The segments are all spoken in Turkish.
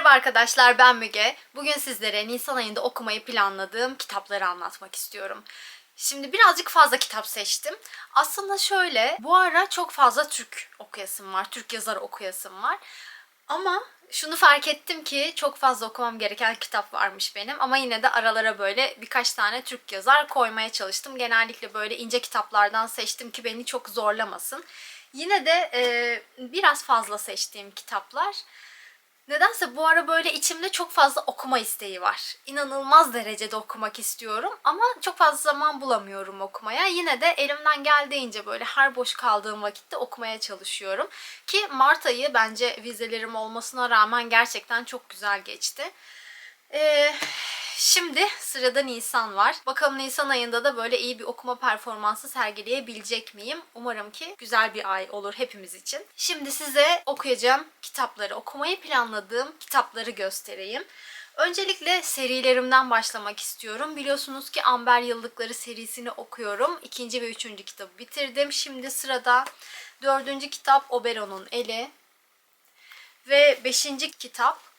Merhaba arkadaşlar ben Müge. Bugün sizlere Nisan ayında okumayı planladığım kitapları anlatmak istiyorum. Şimdi birazcık fazla kitap seçtim. Aslında şöyle bu ara çok fazla Türk okuyasım var. Türk yazarı okuyasım var. Ama şunu fark ettim ki çok fazla okumam gereken kitap varmış benim. Ama yine de aralara böyle birkaç tane Türk yazar koymaya çalıştım. Genellikle böyle ince kitaplardan seçtim ki beni çok zorlamasın. Yine de e, biraz fazla seçtiğim kitaplar. Nedense bu ara böyle içimde çok fazla okuma isteği var. İnanılmaz derecede okumak istiyorum ama çok fazla zaman bulamıyorum okumaya. Yine de elimden geldiğince böyle her boş kaldığım vakitte okumaya çalışıyorum. Ki Mart ayı bence vizelerim olmasına rağmen gerçekten çok güzel geçti. Ee, şimdi sırada Nisan var. Bakalım Nisan ayında da böyle iyi bir okuma performansı sergileyebilecek miyim? Umarım ki güzel bir ay olur hepimiz için. Şimdi size okuyacağım kitapları, okumayı planladığım kitapları göstereyim. Öncelikle serilerimden başlamak istiyorum. Biliyorsunuz ki Amber Yıllıkları serisini okuyorum. İkinci ve üçüncü kitabı bitirdim. Şimdi sırada dördüncü kitap Oberon'un Eli. Ve beşinci kitap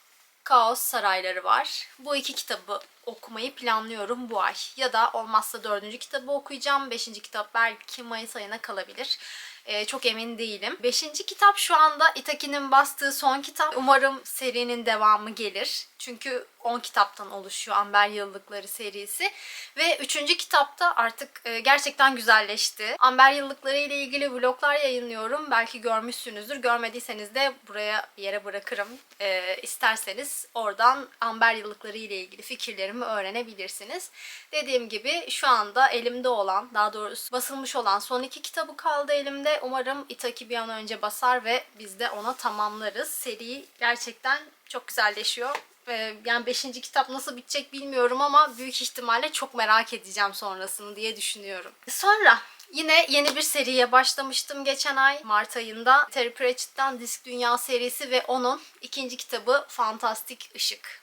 Kaos Sarayları var. Bu iki kitabı okumayı planlıyorum bu ay. Ya da olmazsa dördüncü kitabı okuyacağım. Beşinci kitap belki Mayıs ayına kalabilir. Ee, çok emin değilim. Beşinci kitap şu anda Itaki'nin bastığı son kitap. Umarım serinin devamı gelir. Çünkü 10 kitaptan oluşuyor Amber Yıllıkları serisi. Ve üçüncü kitapta artık e, gerçekten güzelleşti. Amber Yıllıkları ile ilgili vloglar yayınlıyorum. Belki görmüşsünüzdür. Görmediyseniz de buraya bir yere bırakırım. E, isterseniz oradan Amber Yıllıkları ile ilgili fikirlerimi öğrenebilirsiniz. Dediğim gibi şu anda elimde olan, daha doğrusu basılmış olan son iki kitabı kaldı elimde. Umarım Itaki bir an önce basar ve biz de ona tamamlarız. Seri gerçekten çok güzelleşiyor. Ee, yani 5. kitap nasıl bitecek bilmiyorum ama büyük ihtimalle çok merak edeceğim sonrasını diye düşünüyorum. Sonra Yine yeni bir seriye başlamıştım geçen ay Mart ayında. Terry Pratchett'ten Disk Dünya serisi ve onun ikinci kitabı Fantastik Işık.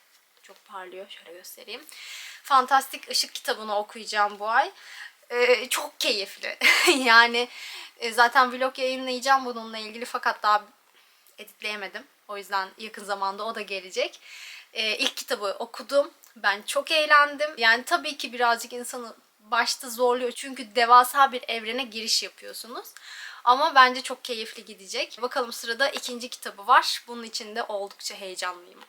Çok parlıyor. Şöyle göstereyim. Fantastik Işık kitabını okuyacağım bu ay. Ee, çok keyifli. yani e, zaten vlog yayınlayacağım bununla ilgili fakat daha editleyemedim. O yüzden yakın zamanda o da gelecek. Ee, ilk kitabı okudum. Ben çok eğlendim. Yani tabii ki birazcık insanı başta zorluyor. Çünkü devasa bir evrene giriş yapıyorsunuz. Ama bence çok keyifli gidecek. Bakalım sırada ikinci kitabı var. Bunun için de oldukça heyecanlıyım.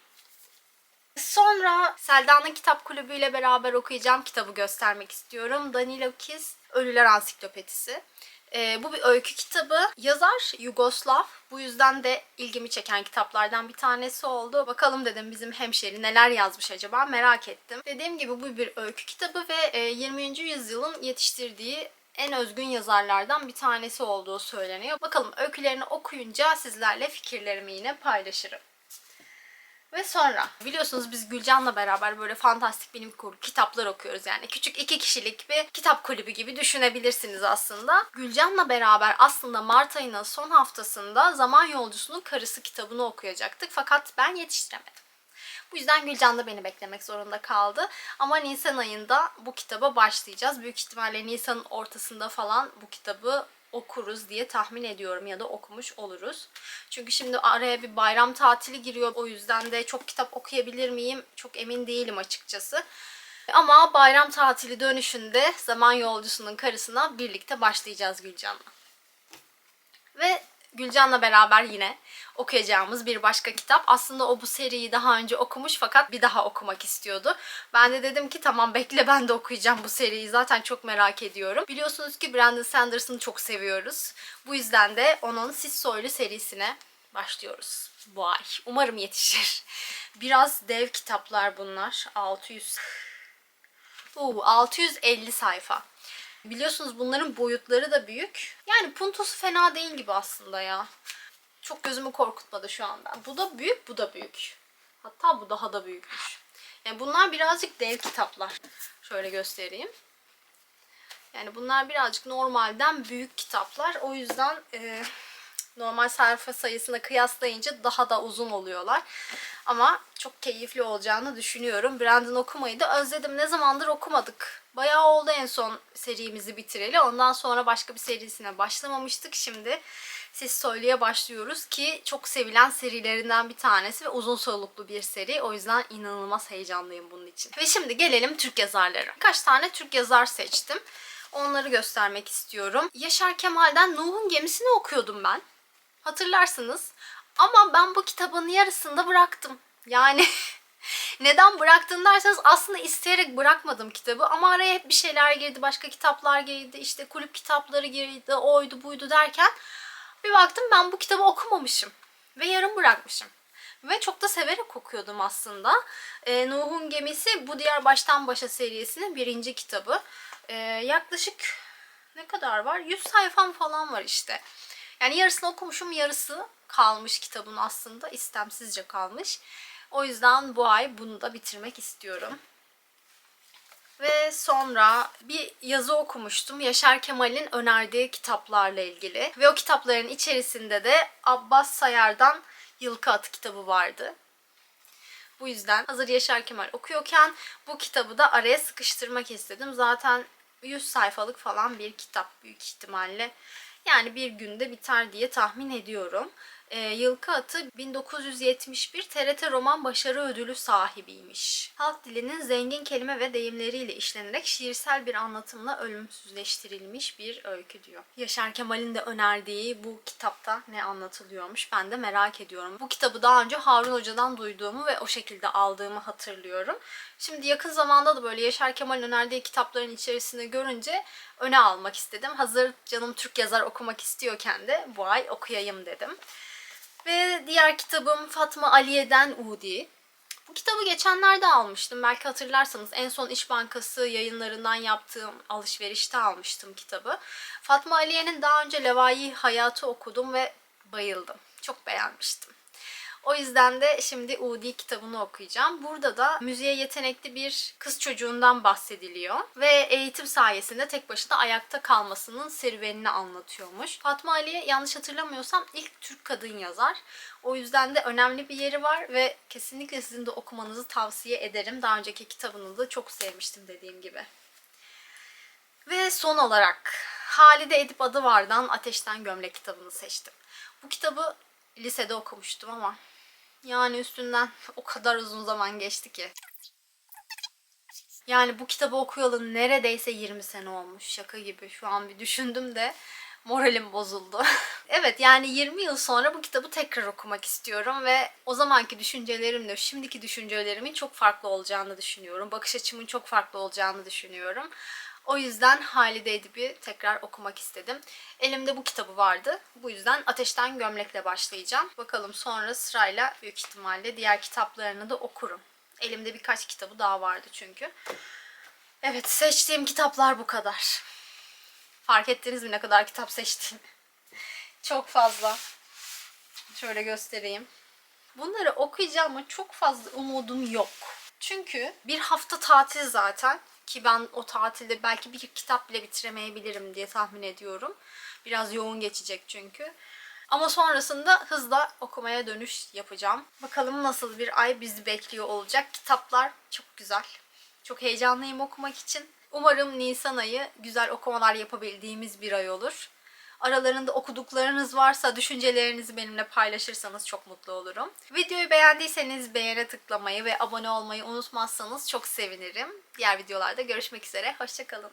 Sonra Selda'nın kitap kulübüyle beraber okuyacağım kitabı göstermek istiyorum. Danilo Kiz Ölüler Ansiklopedisi. Ee, bu bir öykü kitabı. Yazar Yugoslav. Bu yüzden de ilgimi çeken kitaplardan bir tanesi oldu. Bakalım dedim bizim hemşeri neler yazmış acaba merak ettim. Dediğim gibi bu bir öykü kitabı ve e, 20. yüzyılın yetiştirdiği en özgün yazarlardan bir tanesi olduğu söyleniyor. Bakalım öykülerini okuyunca sizlerle fikirlerimi yine paylaşırım. Ve sonra biliyorsunuz biz Gülcan'la beraber böyle fantastik bilim kurgu kitaplar okuyoruz. Yani küçük iki kişilik bir kitap kulübü gibi düşünebilirsiniz aslında. Gülcan'la beraber aslında Mart ayının son haftasında Zaman Yolcusunun Karısı kitabını okuyacaktık. Fakat ben yetiştiremedim. Bu yüzden Gülcan da beni beklemek zorunda kaldı. Ama Nisan ayında bu kitaba başlayacağız. Büyük ihtimalle Nisan'ın ortasında falan bu kitabı okuruz diye tahmin ediyorum ya da okumuş oluruz. Çünkü şimdi araya bir bayram tatili giriyor. O yüzden de çok kitap okuyabilir miyim çok emin değilim açıkçası. Ama bayram tatili dönüşünde Zaman Yolcusunun Karısına birlikte başlayacağız Gülcan'la. Ve Gülcan'la beraber yine okuyacağımız bir başka kitap. Aslında o bu seriyi daha önce okumuş fakat bir daha okumak istiyordu. Ben de dedim ki tamam bekle ben de okuyacağım bu seriyi. Zaten çok merak ediyorum. Biliyorsunuz ki Brandon Sanders'ını çok seviyoruz. Bu yüzden de onun Sis Soylu serisine başlıyoruz bu ay. Umarım yetişir. Biraz dev kitaplar bunlar. 600 Uu, 650 sayfa. Biliyorsunuz bunların boyutları da büyük. Yani puntosu fena değil gibi aslında ya. Çok gözümü korkutmadı şu anda. Bu da büyük, bu da büyük. Hatta bu daha da büyükmüş. Yani bunlar birazcık dev kitaplar. Şöyle göstereyim. Yani bunlar birazcık normalden büyük kitaplar. O yüzden e, normal sayfa sayısına kıyaslayınca daha da uzun oluyorlar. Ama çok keyifli olacağını düşünüyorum. Brandon okumayı da özledim. Ne zamandır okumadık. Bayağı oldu en son serimizi bitireli. Ondan sonra başka bir serisine başlamamıştık. Şimdi Ses Söyleye başlıyoruz ki çok sevilen serilerinden bir tanesi ve uzun soluklu bir seri. O yüzden inanılmaz heyecanlıyım bunun için. Ve şimdi gelelim Türk yazarlara. Kaç tane Türk yazar seçtim. Onları göstermek istiyorum. Yaşar Kemal'den Nuh'un Gemisini okuyordum ben. Hatırlarsınız. Ama ben bu kitabın yarısında bıraktım. Yani neden bıraktın derseniz aslında isteyerek bırakmadım kitabı ama araya hep bir şeyler girdi, başka kitaplar girdi, işte kulüp kitapları girdi, oydu buydu derken bir baktım ben bu kitabı okumamışım ve yarım bırakmışım. Ve çok da severek okuyordum aslında. Ee, Nuh'un Gemisi bu diğer baştan başa serisinin birinci kitabı. Ee, yaklaşık ne kadar var? 100 sayfam falan var işte. Yani yarısını okumuşum, yarısı kalmış kitabın aslında. istemsizce kalmış. O yüzden bu ay bunu da bitirmek istiyorum. Ve sonra bir yazı okumuştum. Yaşar Kemal'in önerdiği kitaplarla ilgili. Ve o kitapların içerisinde de Abbas Sayar'dan Yılkı Atı kitabı vardı. Bu yüzden hazır Yaşar Kemal okuyorken bu kitabı da araya sıkıştırmak istedim. Zaten 100 sayfalık falan bir kitap büyük ihtimalle. Yani bir günde biter diye tahmin ediyorum. Ee, Yılkı Atı 1971 TRT Roman Başarı Ödülü sahibiymiş. Halk dilinin zengin kelime ve deyimleriyle işlenerek şiirsel bir anlatımla ölümsüzleştirilmiş bir öykü diyor. Yaşar Kemal'in de önerdiği bu kitapta ne anlatılıyormuş ben de merak ediyorum. Bu kitabı daha önce Harun Hoca'dan duyduğumu ve o şekilde aldığımı hatırlıyorum. Şimdi yakın zamanda da böyle Yaşar Kemal'in önerdiği kitapların içerisinde görünce öne almak istedim. Hazır canım Türk yazar okumak istiyorken de bu ay okuyayım dedim. Ve diğer kitabım Fatma Aliye'den Udi. Bu kitabı geçenlerde almıştım. Belki hatırlarsanız en son İş Bankası yayınlarından yaptığım alışverişte almıştım kitabı. Fatma Aliye'nin daha önce Levai Hayatı okudum ve bayıldım. Çok beğenmiştim. O yüzden de şimdi Udi kitabını okuyacağım. Burada da müziğe yetenekli bir kız çocuğundan bahsediliyor. Ve eğitim sayesinde tek başına ayakta kalmasının serüvenini anlatıyormuş. Fatma Aliye yanlış hatırlamıyorsam ilk Türk kadın yazar. O yüzden de önemli bir yeri var ve kesinlikle sizin de okumanızı tavsiye ederim. Daha önceki kitabını da çok sevmiştim dediğim gibi. Ve son olarak Halide Edip Adıvar'dan Ateşten Gömlek kitabını seçtim. Bu kitabı lisede okumuştum ama yani üstünden o kadar uzun zaman geçti ki. Yani bu kitabı okuyalı neredeyse 20 sene olmuş. Şaka gibi. Şu an bir düşündüm de moralim bozuldu. evet yani 20 yıl sonra bu kitabı tekrar okumak istiyorum ve o zamanki düşüncelerimle şimdiki düşüncelerimin çok farklı olacağını düşünüyorum. Bakış açımın çok farklı olacağını düşünüyorum. O yüzden Halide Edip'i tekrar okumak istedim. Elimde bu kitabı vardı. Bu yüzden Ateşten Gömlek'le başlayacağım. Bakalım sonra sırayla büyük ihtimalle diğer kitaplarını da okurum. Elimde birkaç kitabı daha vardı çünkü. Evet seçtiğim kitaplar bu kadar. Fark ettiniz mi ne kadar kitap seçtiğimi? Çok fazla. Şöyle göstereyim. Bunları okuyacağım ama çok fazla umudum yok. Çünkü bir hafta tatil zaten ki ben o tatilde belki bir kitap bile bitiremeyebilirim diye tahmin ediyorum. Biraz yoğun geçecek çünkü. Ama sonrasında hızla okumaya dönüş yapacağım. Bakalım nasıl bir ay bizi bekliyor olacak. Kitaplar çok güzel. Çok heyecanlıyım okumak için. Umarım Nisan ayı güzel okumalar yapabildiğimiz bir ay olur. Aralarında okuduklarınız varsa düşüncelerinizi benimle paylaşırsanız çok mutlu olurum. Videoyu beğendiyseniz beğene tıklamayı ve abone olmayı unutmazsanız çok sevinirim. Diğer videolarda görüşmek üzere. Hoşçakalın.